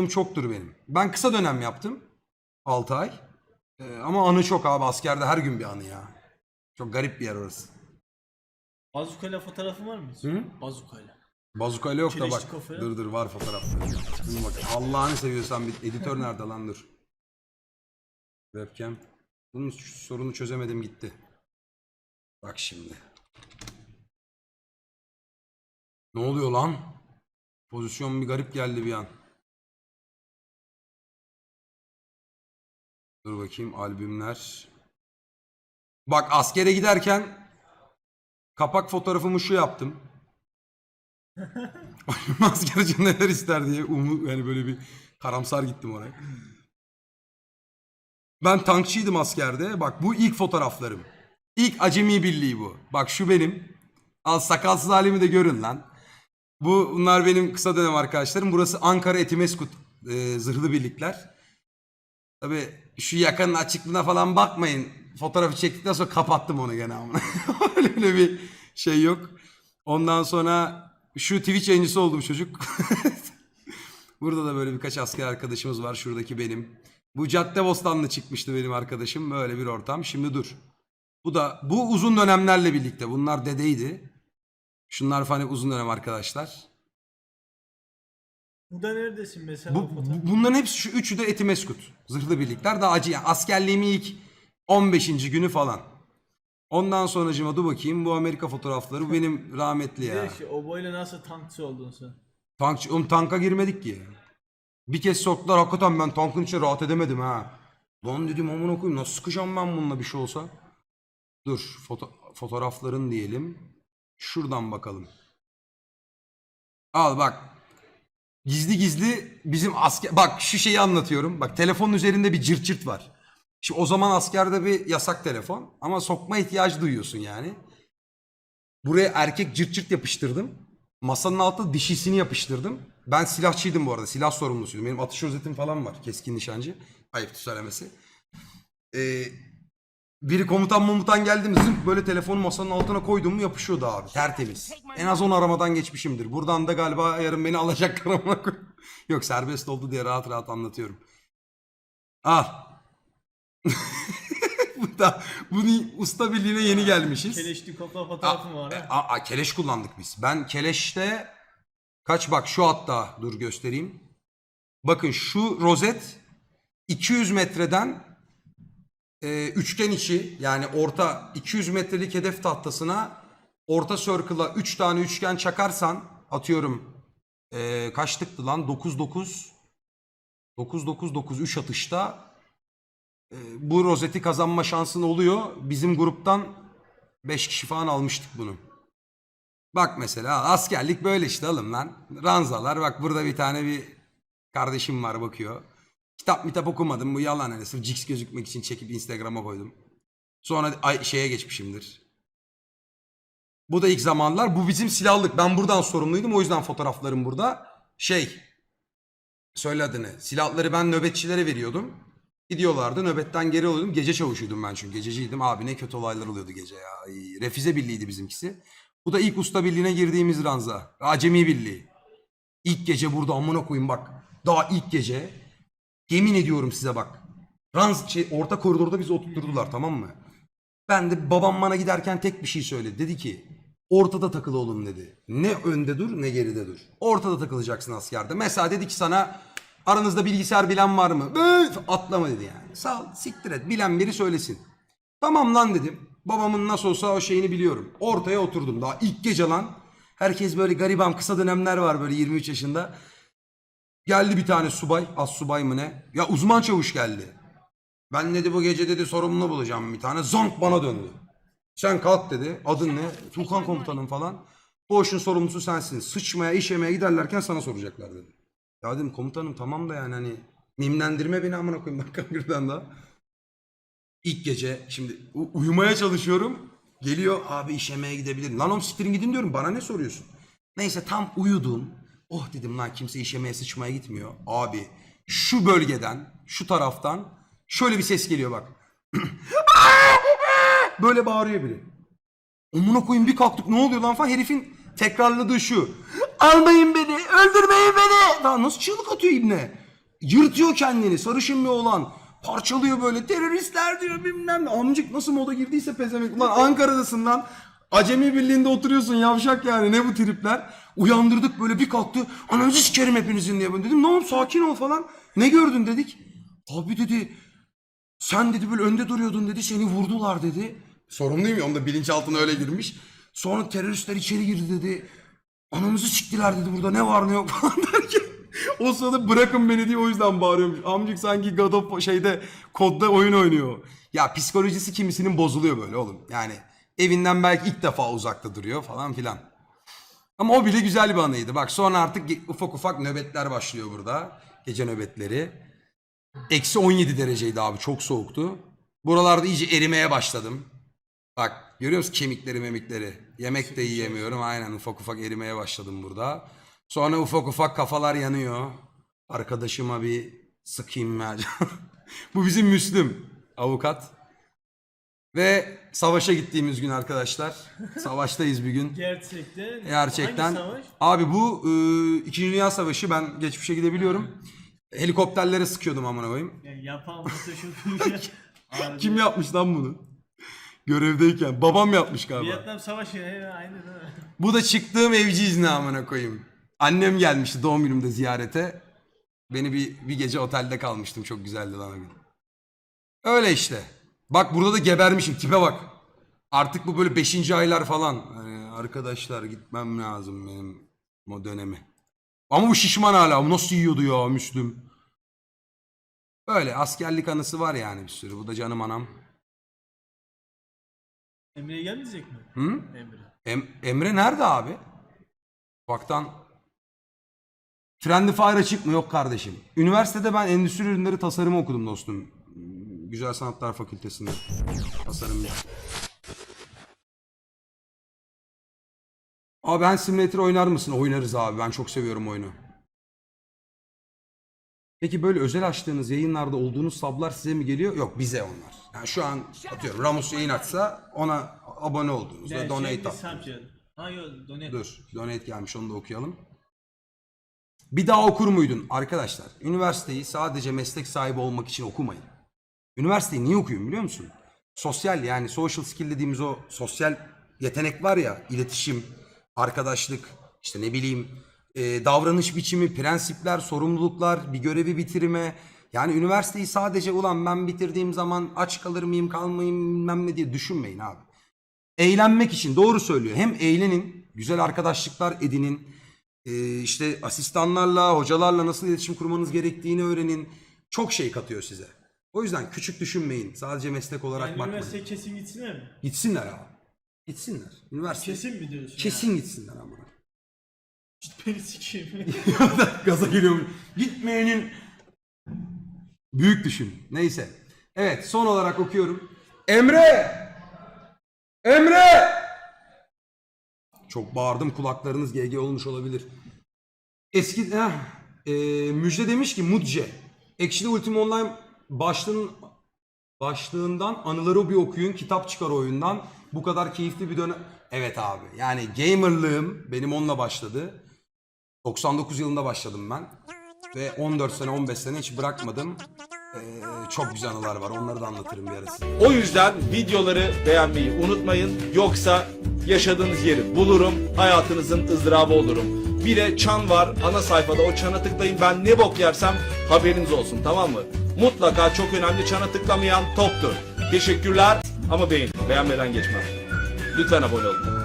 yaptığım çoktur benim. Ben kısa dönem yaptım. 6 ay. Ee, ama anı çok abi. Askerde her gün bir anı ya. Çok garip bir yer orası. Bazukayla fotoğrafın var mı? Hı? Bazukayla. Bazukayla yok da bak. kafa ya. Dur dur var fotoğrafları. Dur bak. Allah'ını seviyorsan bir editör nerede lan dur. Webcam. Bunun şu sorunu çözemedim gitti. Bak şimdi. Ne oluyor lan? Pozisyon bir garip geldi bir an. Dur bakayım albümler. Bak askere giderken kapak fotoğrafımı şu yaptım. Askerci neler ister diye umu yani böyle bir karamsar gittim oraya. Ben tankçıydım askerde. Bak bu ilk fotoğraflarım. İlk acemi birliği bu. Bak şu benim. Al sakalsız halimi de görün lan. Bu bunlar benim kısa dönem arkadaşlarım. Burası Ankara Etimeskut e, zırhlı birlikler. Tabi şu yakanın açıklığına falan bakmayın. Fotoğrafı çektikten sonra kapattım onu gene ama. öyle, bir şey yok. Ondan sonra şu Twitch yayıncısı oldum çocuk. Burada da böyle birkaç asker arkadaşımız var. Şuradaki benim. Bu Caddebostanlı çıkmıştı benim arkadaşım. Böyle bir ortam. Şimdi dur. Bu da bu uzun dönemlerle birlikte. Bunlar dedeydi. Şunlar falan uzun dönem arkadaşlar. Burada neredesin mesela Bu, bunların hepsi şu üçü de Etimeskut. Zırhlı birlikler. Daha acı. Yani askerliğimin ilk 15. günü falan. Ondan sonracıma dur bakayım. Bu Amerika fotoğrafları. Bu benim rahmetli ya. şey, o boyla nasıl tankçı oldun sen? Tankçı, oğlum tanka girmedik ki. Bir kez soktular hakikaten ben tankın içine rahat edemedim ha. Lan dedim aman okuyayım nasıl sıkacağım ben bununla bir şey olsa. Dur foto- fotoğrafların diyelim. Şuradan bakalım. Al bak. Gizli gizli bizim asker... Bak şu şeyi anlatıyorum. Bak telefonun üzerinde bir cırt cırt var. Şimdi o zaman askerde bir yasak telefon. Ama sokma ihtiyacı duyuyorsun yani. Buraya erkek cırt cırt yapıştırdım. Masanın altına dişisini yapıştırdım. Ben silahçıydım bu arada. Silah sorumlusuydum. Benim atış rozetim falan var. Keskin nişancı. Ayıp söylemesi. Ee, biri komutan komutan geldi mi zınk böyle telefonu masanın altına koydum mu yapışıyordu abi. Tertemiz. En az 10 aramadan geçmişimdir. Buradan da galiba yarın beni alacaklar amına Yok serbest oldu diye rahat rahat anlatıyorum. Al. bu da bunun usta birliğine yeni gelmişiz. Keleşli kafa fotoğrafın var ha. Aa, aa, keleş kullandık biz. Ben keleşte kaç bak şu hatta dur göstereyim. Bakın şu rozet 200 metreden e, üçgen içi yani orta 200 metrelik hedef tahtasına orta circle'a 3 tane üçgen çakarsan atıyorum e, kaçlıktı lan 9 9 9 9 9 3 atışta e, bu rozeti kazanma şansın oluyor. Bizim gruptan 5 kişi falan almıştık bunu. Bak mesela askerlik böyle işte alın lan. Ranzalar bak burada bir tane bir kardeşim var bakıyor. Kitap mitap okumadım bu yalan hani sırf ciks gözükmek için çekip Instagram'a koydum. Sonra ay, şeye geçmişimdir. Bu da ilk zamanlar bu bizim silahlık. Ben buradan sorumluydum o yüzden fotoğraflarım burada. Şey söyle adını. Silahları ben nöbetçilere veriyordum. Gidiyorlardı nöbetten geri oluyordum. Gece çavuşuydum ben çünkü gececiydim. Abi ne kötü olaylar oluyordu gece ya. Ay, Refize birliğiydi bizimkisi. Bu da ilk usta birliğine girdiğimiz ranza. Acemi birliği. İlk gece burada amına koyayım bak. Daha ilk gece. Yemin ediyorum size bak. Ranz şey, orta koridorda bizi oturtturdular tamam mı? Ben de babam bana giderken tek bir şey söyledi. Dedi ki ortada takıl oğlum dedi. Ne önde dur ne geride dur. Ortada takılacaksın askerde. Mesela dedi ki sana aranızda bilgisayar bilen var mı? Öf, atlama dedi yani. Sağ ol siktir et bilen biri söylesin. Tamam lan dedim. Babamın nasıl olsa o şeyini biliyorum. Ortaya oturdum daha ilk gece lan. Herkes böyle garibam kısa dönemler var böyle 23 yaşında. Geldi bir tane subay, az subay mı ne? Ya uzman çavuş geldi. Ben dedi bu gece dedi sorumlu bulacağım bir tane. Zonk bana döndü. Sen kalk dedi. Adın ne? Tuğkan komutanım falan. Bu işin sorumlusu sensin. Sıçmaya, işemeye giderlerken sana soracaklar dedi. Ya dedim komutanım tamam da yani hani mimlendirme beni amına koyayım dakika birden daha. İlk gece şimdi uyumaya çalışıyorum. Geliyor abi işemeye gidebilirim. Lan oğlum siktirin gidin diyorum bana ne soruyorsun? Neyse tam uyudum. Oh dedim lan kimse işemeye sıçmaya gitmiyor. Abi şu bölgeden şu taraftan şöyle bir ses geliyor bak. Böyle bağırıyor biri. Amına koyayım bir kalktık ne oluyor lan falan herifin tekrarladığı şu. Almayın beni öldürmeyin beni. Daha nasıl çığlık atıyor ibne. yırtıyor kendini sarışın bir oğlan. Parçalıyor böyle teröristler diyor bilmem ne. Amcık nasıl moda girdiyse pezemek. Ulan Ankara'dasın lan. Acemi birliğinde oturuyorsun yavşak yani ne bu tripler. Uyandırdık böyle bir kalktı. Ananızı sikerim hepinizin diye. Ben dedim ne oldu sakin ol falan. Ne gördün dedik. Abi dedi sen dedi böyle önde duruyordun dedi seni vurdular dedi. Sorun değil mi? Onda bilinçaltına öyle girmiş. Sonra teröristler içeri girdi dedi. Anamızı siktiler dedi burada ne var ne yok falan derken. O sırada bırakın beni diye o yüzden bağırıyormuş. Amcık sanki God of şeyde kodda oyun oynuyor. Ya psikolojisi kimisinin bozuluyor böyle oğlum. Yani evinden belki ilk defa uzakta duruyor falan filan. Ama o bile güzel bir anıydı. Bak sonra artık ufak ufak nöbetler başlıyor burada. Gece nöbetleri. Eksi 17 dereceydi abi çok soğuktu. Buralarda iyice erimeye başladım. Bak görüyor musun kemikleri memikleri? Yemek de yiyemiyorum aynen ufak ufak erimeye başladım burada. Sonra ufak ufak kafalar yanıyor. Arkadaşıma bir sıkayım ya. Bu bizim Müslüm avukat. Ve savaşa gittiğimiz gün arkadaşlar. Savaştayız bir gün. Gerçekten. Gerçekten. Hangi savaş? Abi bu e, İkinci Dünya Savaşı ben geçmişe gidebiliyorum. Helikopterlere sıkıyordum amına koyayım. Yani yapan Kim yapmış lan bunu? Görevdeyken. Babam yapmış galiba. Vietnam Savaşı he, aynı değil mi? Bu da çıktığım evci izni amına koyayım. Annem gelmişti doğum günümde ziyarete. Beni bir, bir gece otelde kalmıştım. Çok güzeldi lan o gün. Öyle işte. Bak burada da gebermişim. Tipe bak. Artık bu böyle 5. aylar falan. Hani arkadaşlar gitmem lazım benim o dönemi. Ama bu şişman hala. Bu nasıl yiyordu ya Müslüm? Öyle askerlik anısı var yani bir sürü. Bu da canım anam. Emre'ye gelmeyecek mi? Hı? Emre. Em- Emre nerede abi? Baktan Friendly Fire açık mı? Yok kardeşim. Üniversitede ben endüstri ürünleri tasarımı okudum dostum. Güzel Sanatlar Fakültesi'nde. Tasarım. Abi ben simülatör oynar mısın? Oynarız abi. Ben çok seviyorum oyunu. Peki böyle özel açtığınız yayınlarda olduğunuz sablar size mi geliyor? Yok bize onlar. Yani şu an atıyorum Ramos yayın açsa ona abone olduğunuzda Yani donate at. Samçı. Ha yok donate. Dur. Donate gelmiş onu da okuyalım. Bir daha okur muydun? Arkadaşlar üniversiteyi sadece meslek sahibi olmak için okumayın. Üniversiteyi niye okuyun biliyor musun? Sosyal yani social skill dediğimiz o sosyal yetenek var ya iletişim, arkadaşlık, işte ne bileyim e, davranış biçimi, prensipler, sorumluluklar, bir görevi bitirme. Yani üniversiteyi sadece ulan ben bitirdiğim zaman aç kalır mıyım kalmayayım bilmem ne diye düşünmeyin abi eğlenmek için doğru söylüyor. Hem eğlenin, güzel arkadaşlıklar edinin, e, işte asistanlarla, hocalarla nasıl iletişim kurmanız gerektiğini öğrenin. Çok şey katıyor size. O yüzden küçük düşünmeyin. Sadece meslek olarak Yani bakmayın. üniversiteye kesin gitsinler mi? Gitsinler abi. Gitsinler. Üniversite. Kesin, mi diyorsun? kesin gitsinler ama. Ya? Beni sikeyim. Gaza geliyorum. Gitmeyenin büyük düşün. Neyse. Evet son olarak okuyorum. Emre! Emre! Çok bağırdım kulaklarınız GG olmuş olabilir. Eski heh, e, Müjde demiş ki Mudce. Ekşili Ultima Online başlığın, başlığından anıları bir okuyun. Kitap çıkar oyundan. Bu kadar keyifli bir dönem. Evet abi. Yani gamerlığım benim onunla başladı. 99 yılında başladım ben. Ve 14 sene 15 sene hiç bırakmadım. Ee, çok güzel anılar var. Onları da anlatırım bir ara size. O yüzden videoları beğenmeyi unutmayın. Yoksa yaşadığınız yeri bulurum, hayatınızın ızdırabı olurum. Bir de çan var ana sayfada o çana tıklayın. Ben ne bok yersem haberiniz olsun tamam mı? Mutlaka çok önemli çana tıklamayan toptur. Teşekkürler ama beğen. Beğenmeden geçmem. Lütfen abone olun.